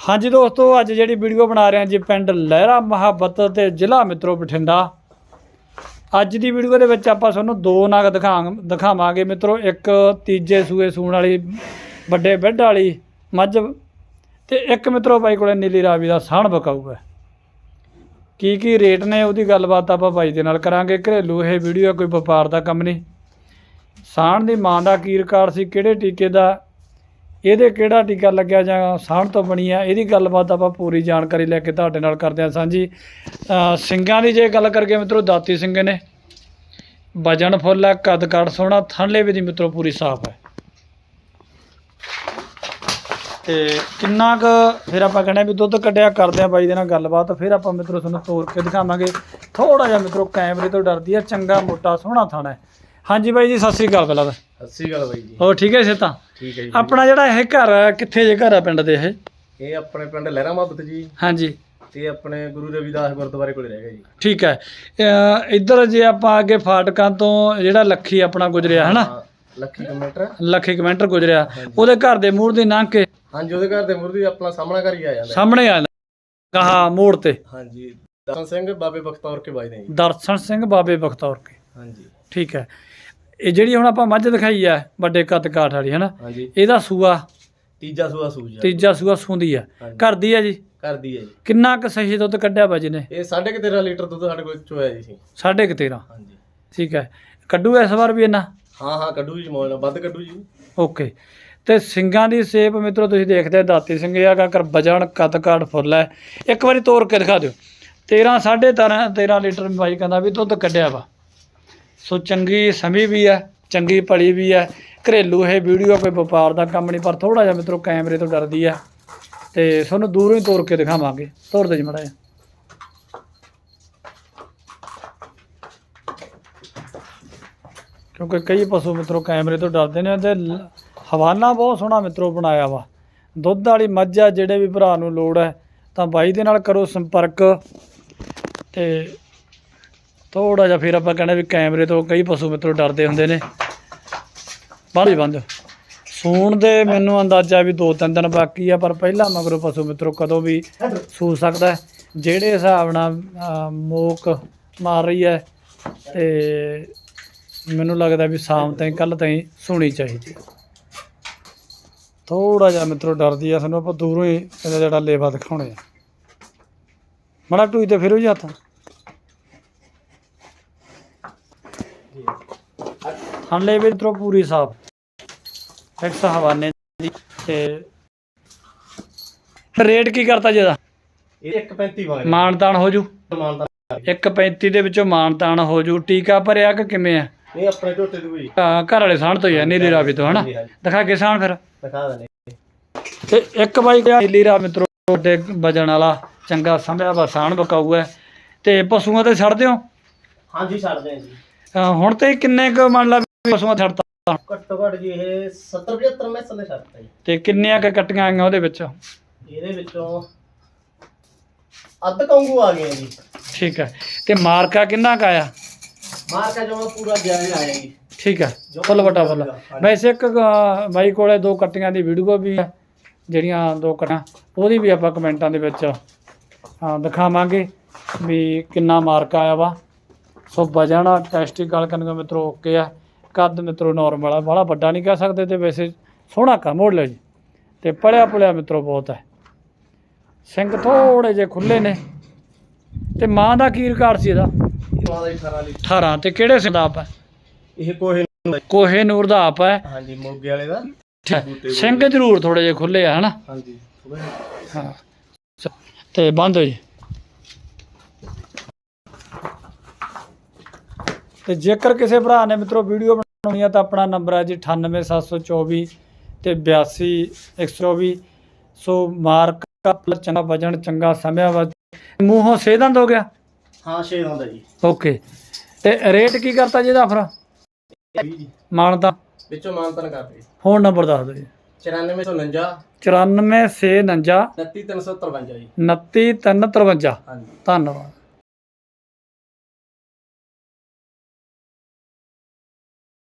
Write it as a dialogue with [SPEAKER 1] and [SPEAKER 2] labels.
[SPEAKER 1] ਹਾਂਜੀ ਦੋਸਤੋ, ਅੱਜ ਜਿਹੜੀ ਵੀਡੀਓ ਬਣਾ ਰਹੇ ਹਾਂ ਜੀ ਪਿੰਡ ਲਹਿਰਾ ਮੁਹੱਬਤ ਤੇ ਜ਼ਿਲ੍ਹਾ ਮਿੱਤਰੋ ਬਠਿੰਡਾ। ਅੱਜ ਦੀ ਵੀਡੀਓ ਦੇ ਵਿੱਚ ਆਪਾਂ ਤੁਹਾਨੂੰ ਦੋ ਨਗ ਦਿਖਾ ਦਿਖਾਵਾਂਗੇ ਮਿੱਤਰੋ। ਇੱਕ ਤੀਜੇ ਸੂਏ ਸੂਣ ਵਾਲੀ, ਵੱਡੇ ਬੈੱਡ ਵਾਲੀ ਮੱਝ ਤੇ ਇੱਕ ਮਿੱਤਰੋ ਬਾਈ ਕੋਲੇ ਨੀਲੀ ਰਾਵੀ ਦਾ ਸਾਣ ਬਕਾਊਗਾ ਕੀ ਕੀ ਰੇਟ ਨੇ ਉਹਦੀ ਗੱਲਬਾਤ ਆਪਾਂ ਬਾਈ ਦੇ ਨਾਲ ਕਰਾਂਗੇ। ਘਰੇਲੂ ਇਹ ਵੀਡੀਓ ਕੋਈ ਵਪਾਰ ਦਾ ਕੰਮ ਨਹੀਂ। ਸਾਣ ਦੀ ਮਾਂ ਦਾ ਕੀ ਰਿਕਾਰਡ ਸੀ, ਕਿਹੜੇ ਟੀਕੇ ਦਾ ਇਹਦੇ ਕਿਹੜਾ ਟੀਕਾ ਲੱਗਿਆ ਜਾਂ ਸਾਣ ਤੋਂ ਬਣੀ ਆ ਇਹਦੀ ਗੱਲਬਾਤ ਆਪਾਂ ਪੂਰੀ ਜਾਣਕਾਰੀ ਲੈ ਕੇ ਤੁਹਾਡੇ ਨਾਲ ਕਰਦੇ ਹਾਂ ਸਾਂਝੀ। ਸਿੰਘਾਂ ਦੀ ਜੇ ਗੱਲ ਕਰਕੇ ਮਿੱਤਰੋ ਦਾਤੀ ਸਿੰਘ ਨੇ। ਵਜਨ ਫੁੱਲ ਹੈ ਕੱਦ ਕਾਠ ਸੋਹਣਾ ਥਣਲੇ ਵੀ ਦੀ ਮਿੱਤਰੋ ਪੂਰੀ ਸਾਫ਼ ਹੈ। ਤੇ ਕਿੰਨਾ ਕੁ ਫਿਰ ਆਪਾਂ ਕਹਿੰਦੇ ਵੀ ਦੁੱਧ ਕੱਢਿਆ ਕਰਦੇ ਆ ਬਾਈ ਦੇ ਨਾਲ ਗੱਲਬਾਤ ਫਿਰ ਆਪਾਂ ਮਿੱਤਰੋ ਤੁਹਾਨੂੰ ਤੋੜ ਕੇ ਦਿਖਾਵਾਂਗੇ। ਥੋੜਾ ਜਿਹਾ ਮਿੱਤਰੋ ਕੈਮਰੇ ਤੋਂ ਡਰਦੀ ਆ ਚੰਗਾ ਮੋਟਾ ਸੋਹਣਾ ਥਣ ਹੈ। ਹਾਂਜੀ ਬਾਈ ਜੀ ਸਤਿ ਸ੍ਰੀ ਅਕਾਲ ਪਹਿਲਾਂ ਤਾਂ।
[SPEAKER 2] ਸਤਿ ਸ੍ਰੀ ਅਕਾਲ ਬਾਈ ਜੀ।
[SPEAKER 1] ਹੋਰ ਠੀਕ ਹੈ ਸੇ ਤਾਂ
[SPEAKER 2] ਠੀਕ ਹੈ ਜੀ
[SPEAKER 1] ਆਪਣਾ ਜਿਹੜਾ ਇਹ ਘਰ ਆ, ਕਿੱਥੇ ਜੇ ਘਰ ਆ ਪਿੰਡ ਦੇ ਇਹ?
[SPEAKER 2] ਇਹ ਆਪਣੇ ਪਿੰਡ ਲਹਿਰਾ ਮੁਹੱਬਤ ਜੀ।
[SPEAKER 1] ਹਾਂਜੀ।
[SPEAKER 2] ਤੇ ਆਪਣੇ ਗੁਰੂ ਰਵਿਦਾਸ ਗੁਰਦੁਆਰੇ ਕੋਲੇ ਰਹਿ ਗਿਆ ਜੀ।
[SPEAKER 1] ਠੀਕ ਹੈ। ਅਹ ਇੱਧਰ ਜੇ ਆਪਾਂ ਅੱਗੇ ਫਾਟਕਾਂ ਤੋਂ ਜਿਹੜਾ ਲੱਖੀ ਆਪਣਾ ਗੁਜਰਿਆ ਹੈ ਨਾ
[SPEAKER 2] ਹਾਂ, ਲੱਖੀ ਕਿਲੋਮੀਟਰ।
[SPEAKER 1] ਲੱਖੀ ਕਮੈਂਟਰ ਗੁਜਰਿਆ। ਉਹਦੇ ਘਰ ਦੇ ਮੂਹਰ ਦੀ ਲੰਘ ਕੇ?
[SPEAKER 2] ਹਾਂਜੀ ਉਹਦੇ ਘਰ ਦੇ ਮੁਰਦੀ ਆਪਣਾ ਸਾਹਮਣਾ ਘਰ ਹੀ ਆ ਜਾਂਦਾ।
[SPEAKER 1] ਸਾਹਮਣੇ ਆ ਜਾਂਦਾ। ਕਹਾ ਮੋੜ ਤੇ।
[SPEAKER 2] ਹਾਂਜੀ ਦਰਸ਼ਨ ਸਿੰਘ ਬਾਬੇ ਬਖਤੌਰ ਕੇ ਬਾਈ ਨੇ ਜੀ।
[SPEAKER 1] ਦਰਸ਼ਨ ਸਿੰਘ ਬਾਬੇ ਬਖਤੌਰ ਕੇ।
[SPEAKER 2] ਹਾਂਜੀ।
[SPEAKER 1] ਠੀਕ ਹੈ। ਇਹ ਜਿਹੜੀ ਹੁਣ ਆਪਾਂ ਮੱਝ ਦਿਖਾਈ ਆ ਵੱਡੇ ਕੱਦ ਕਾਠ ਵਾਲੀ ਹੈ ਨਾ
[SPEAKER 2] ਹਾਂਜੀ।
[SPEAKER 1] ਇਹਦਾ ਸੂਆ।
[SPEAKER 2] ਤੀਜਾ ਸੂਆ ਸੂਜ
[SPEAKER 1] ਤੀਜਾ ਸੂਆ ਸੂੰਦੀ ਆ।
[SPEAKER 2] ਹਾਂਜੀ।
[SPEAKER 1] ਘਰ ਦੀ ਆ ਜੀ?
[SPEAKER 2] ਕਰਦੀ ਹੈ ਜੀ।
[SPEAKER 1] ਕਿੰਨਾ ਕੁ ਸਹੀ ਦੁੱਧ ਕੱਢਿਆ ਬਾਜੀ ਨੇ
[SPEAKER 2] ਇਹ 13.5 ਲੀਟਰ ਦੁੱਧ ਸਾਡੇ ਕੋਲ ਚੋਇਆ ਜੀ। ਸੀ
[SPEAKER 1] ਸਾਢੇ ਕੁ 13
[SPEAKER 2] ਹਾਂਜੀ।
[SPEAKER 1] ਠੀਕ ਹੈ ਕੱਢੂ ਇਸ ਵਾਰ ਵੀ ਇਹਨਾਂ
[SPEAKER 2] ਹਾਂ ਹਾਂ ਕੱਢੂ ਜੀ ਮੌਲ ਨਾਲ। ਵੱਧ ਕੱਢੂ ਜੀ।
[SPEAKER 1] ਓਕੇ। ਤੇ ਸਿੰਘਾਂ ਦੀ ਸੇਪ ਮਿੱਤਰੋ ਤੁਸੀਂ ਦੇਖਦੇ ਦਾਤੀ ਸਿੰਘ ਹੈਗਾ ਕਰ ਵਜਣ ਕੱਦ ਕਾਠ ਫੁੱਲ ਹੈ। ਇੱਕ ਵਾਰੀ ਤੋੜ ਕੇ ਦਿਖਾ ਦਿਓ। 13 13.5 13 ਲੀਟਰ ਬਾਈ ਕਹਿੰਦਾ ਵੀ ਦੁੱਧ ਕੱਢਿਆ ਵਾ। ਸੋ ਚੰਗੀ ਸਮੀ ਵੀ ਹੈ ਚੰਗੀ ਪਲੀ ਵੀ ਹੈ ਘਰੇਲੂ ਇਹ ਵੀਡੀਓ ਕੋਈ ਵਪਾਰ ਦਾ ਕੰਮ ਨਹੀਂ, ਪਰ ਥੋੜਾ ਜਿਹਾ ਮਿੱਤਰੋ ਕੈਮਰੇ ਤੋਂ ਡਰਦੀ ਆ। ਤੇ ਤੁਹਾਨੂੰ ਦੂਰੋਂ ਹੀ ਤੋੜ ਕੇ ਦਿਖਾਵਾਂਗੇ। ਤੋੜ ਦੇ ਜੀ ਮੜਾ ਕਿਉਂਕਿ ਕਈ ਪਸ਼ੂ ਮਿੱਤਰੋ ਕੈਮਰੇ ਤੋਂ ਡਰਦੇ ਨੇ ਤੇ ਹਵਾਨਾ ਬਹੁਤ ਸੋਹਣਾ ਮਿੱਤਰੋ ਬਣਾਇਆ ਵਾ। ਦੁੱਧ ਵਾਲੀ ਮੱਝ ਆ, ਜਿਹੜੇ ਵੀ ਭਰਾ ਨੂੰ ਲੋੜ ਹੈ, ਤਾਂ ਬਾਈ ਦੇ ਨਾਲ ਕਰੋ ਸੰਪਰਕ। ਤੇ ਥੋੜਾ ਜਿਹਾ ਫਿਰ ਆਪਾਂ ਕਹਿੰਦੇ ਵੀ ਕੈਮਰੇ ਤੋਂ ਕਈ ਪਸ਼ੂ ਮਿੱਤਰ ਡਰਦੇ ਹੁੰਦੇ ਨੇ। ਬੰਦ ਬੰਦ। ਸੂਣ ਦੇ ਮੈਨੂੰ ਅੰਦਾਜ਼ਾ ਵੀ ਦੋ ਤਿੰਨ ਦਿਨ ਬਾਕੀ ਆ, ਪਰ ਪਹਿਲਾਂ ਮਗਰੋਂ ਪਸ਼ੂ ਮਿੱਤਰੋ ਕਦੋਂ ਵੀ ਸੂ ਸਕਦਾ ਜਿਹੜੇ ਹਿਸਾਬ ਨਾਲ ਮੋਕ ਮਾਰ ਰਹੀ ਹੈ ਤੇ ਮੈਨੂੰ ਲੱਗਦਾ ਵੀ ਸ਼ਾਮ ਤਾਈਂ ਕੱਲ ਤਾਈਂ ਸੂਣੀ ਚਾਹੀਦੀ ਥੋੜਾ ਜਿਹਾ ਮਿੱਤਰੋ ਡਰਦੀ ਆ ਸਾਨੂੰ, ਆਪਾਂ ਦੂਰੋਂ ਹੀ ਇਹਦਾ ਜਿਹੜਾ ਲੇਵਾ ਦਿਖਾਉਣੇ ਆ। ਮੜਾ ਟੂਈ ਤੇ ਫਿਰੋ ਜੀ ਹੱਥ। ਹੰਲੇ ਵੀ ਮਿੱਤਰੋ ਪੂਰੀ ਸਾਫ਼। ਫਿਕਸ ਹਵਾਨੇ ਦੀ ਤੇ ਰੇਟ ਕੀ ਕਰਤਾ ਜੀ ਇਹਦਾ?
[SPEAKER 2] ਇਹ 1.35 ਵਾਂਗ
[SPEAKER 1] ਮਾਨਤਾਨ ਹੋ ਜੂ।
[SPEAKER 2] ਮਾਨਤਾ
[SPEAKER 1] 1.35 ਦੇ ਵਿੱਚੋਂ ਮਾਨਤਾਨ ਹੋ ਜੂ। ਟੀਕਾ ਭਰਿਆ ਕਿ ਕਿਵੇਂ ਆ?
[SPEAKER 2] ਨਹੀਂ ਆਪਣੇ ਝੋਟੇ ਕੋਈ
[SPEAKER 1] ਅਹ ਘਰ ਵਾਲੇ ਸਾਣ ਤੋਂ ਹੀ ਆ ਨੀਲੀ ਰਾਵੀ ਤੋਂ ਹਨਾ। ਦਿਖਾ ਕੇ ਸਾਣ ਫਿਰ।
[SPEAKER 2] ਦਿਖਾ ਦਨੇ
[SPEAKER 1] ਤੇ ਇੱਕ ਬਾਈ ਗਿਆ ਨੀਲੀ ਰਾਵੀ ਮਿੱਤਰੋ ਦੇ ਵਜਣ ਵਾਲਾ ਚੰਗਾ ਸੰਭਿਆ ਵਾ ਸਾਣ ਬਕਾਊ ਹੈ ਤੇ ਪਸ਼ੂਆਂ ਤੇ ਛੱਡਦੇ ਹੋ?
[SPEAKER 2] ਹਾਂਜੀ ਛੱਡਦੇ ਆ ਜੀ।
[SPEAKER 1] ਹੁਣ ਤੇ ਕਿੰਨੇ ਕੁ ਮੰਨ ਲਾ ਪਸ਼ੂਆਂ ਛੱਡਤਾ
[SPEAKER 2] ਘੱਟੋ ਘੱਟ ਜੀ ਇਹ 70 75 ਮੈਸਾਂ ਦੇ ਛੱਡਤਾ ਜੀ।
[SPEAKER 1] ਤੇ ਕਿੰਨੀਆਂ ਕੁ ਕੱਟੀਆਂ ਆਈਆਂ ਉਹਦੇ ਵਿੱਚ?
[SPEAKER 2] ਇਹਦੇ ਵਿੱਚੋਂ ਅੱਧ ਕੌਂਗੂ ਆ ਗਏ ਜੀ।
[SPEAKER 1] ਠੀਕ ਹੈ। ਤੇ ਮਾਰਕਾ ਕਿੰਨਾ ਕੁ ਆਇਆ?
[SPEAKER 2] ਮਾਰਕਾ ਜਮਾ ਪੂਰਾ ਜਾਇਜ਼ ਆਇਆ ਜੀ।
[SPEAKER 1] ਠੀਕ ਹੈ। ਫੁੱਲ ਵਟਾ ਫੁੱਲ। ਵੈਸੇ ਇੱਕ ਬਾਈ ਕੋਲੇ ਦੋ ਕੱਟੀਆਂ ਦੀ ਵੀਡੀਓ ਵੀ ਹੈ ਜਿਹੜੀਆਂ ਦੋ ਕੱਟਾਂ। ਉਹਦੀ ਵੀ ਆਪਾਂ ਕਮੈਂਟਾਂ ਦੇ ਵਿੱਚ ਦਿਖਾਵਾਂਗੇ ਵੀ ਕਿੰਨਾ ਮਾਰਕ ਆਇਆ ਵਾ। ਸੋ ਵਜਣਾ ਟੈਸਟਿਕਲ ਕਰਨ ਮਿੱਤਰੋ ਓਕੇ ਆ। ਕੱਦ ਮਿੱਤਰੋ ਨਾਰਮਲ ਆ ਬੜਾ ਵੱਡਾ ਨਹੀਂ ਕਹਿ ਸਕਦੇ ਤੇ ਵੈਸੇ ਸੋਹਣਾ ਕੰਮ ਮੋੜ ਲਿਆ ਜੀ ਤੇ ਪੜਿਆ ਪੜਿਆ ਮਿੱਤਰੋ ਬਹੁਤ ਹੈ ਸਿੰਘ ਥੋੜੇ ਜੇ ਖੁੱਲੇ ਨੇ। ਤੇ ਮਾਂ ਦਾ ਕੀ ਰਿਕਾਰਡ ਸੀ ਇਹਦਾ?
[SPEAKER 2] ਮਾਂ ਦਾ 18 ਲਈ।
[SPEAKER 1] 18 ਤੇ ਕਿਹੜੇ ਸਿੰਦਾਪ ਹੈ
[SPEAKER 2] ਇਹ ਕੋਹੇ ਹੈ।
[SPEAKER 1] ਕੋਹੇ ਨੂਰ ਦਾ ਆਪ ਹੈ
[SPEAKER 2] ਹਾਂਜੀ ਮੋਗੇ ਵਾਲੇ ਦਾ।
[SPEAKER 1] ਸਿੰਘ ਜ਼ਰੂਰ ਥੋੜੇ ਜਿਹੇ ਖੁੱਲੇ ਆ ਹਨਾ?
[SPEAKER 2] ਹਾਂਜੀ।
[SPEAKER 1] ਹਾਂ। ਤੇ ਬੰਦ ਹੋ ਜੀ। ਤੇ ਜੇਕਰ ਕਿਸੇ ਭਰਾ ਨੇ ਮਿੱਤਰੋ ਵੀਡੀਓ ਬਣਾਉਣੀ ਆ ਤਾਂ ਆਪਣਾ ਨੰਬਰ ਹੈ ਜੀ 98724 ਤੇ 82124 ਸੋ ਮਾਰਕ ਚੰਗਾ ਵਜਣ ਚੰਗਾ ਸਮਿਆ ਵਾ ਮੂੰਹੋਂ ਸੇਧੰਦ ਹੋ ਗਿਆ?
[SPEAKER 2] ਹਾਂ ਛੇ ਹੁੰਦਾ ਜੀ।
[SPEAKER 1] ਓਕੇ। ਤੇ ਰੇਟ ਕੀ ਕਰਤਾ ਜੀ ਇਹਦਾ ਫਿਰ
[SPEAKER 2] 20 ਜੀ।
[SPEAKER 1] ਮਾਨਤਾ?
[SPEAKER 2] ਵਿੱਚੋਂ ਮਾਨਤਨ ਕਰਦੇ
[SPEAKER 1] ਫੋਨ ਨੰਬਰ ਦੱਸ ਦਿਓ ਜੀ।
[SPEAKER 2] 9449
[SPEAKER 1] 94 649
[SPEAKER 2] 39353 ਜੀ।
[SPEAKER 1] 29353
[SPEAKER 2] ਹਾਂਜੀ।
[SPEAKER 1] ਧੰਨਵਾਦ।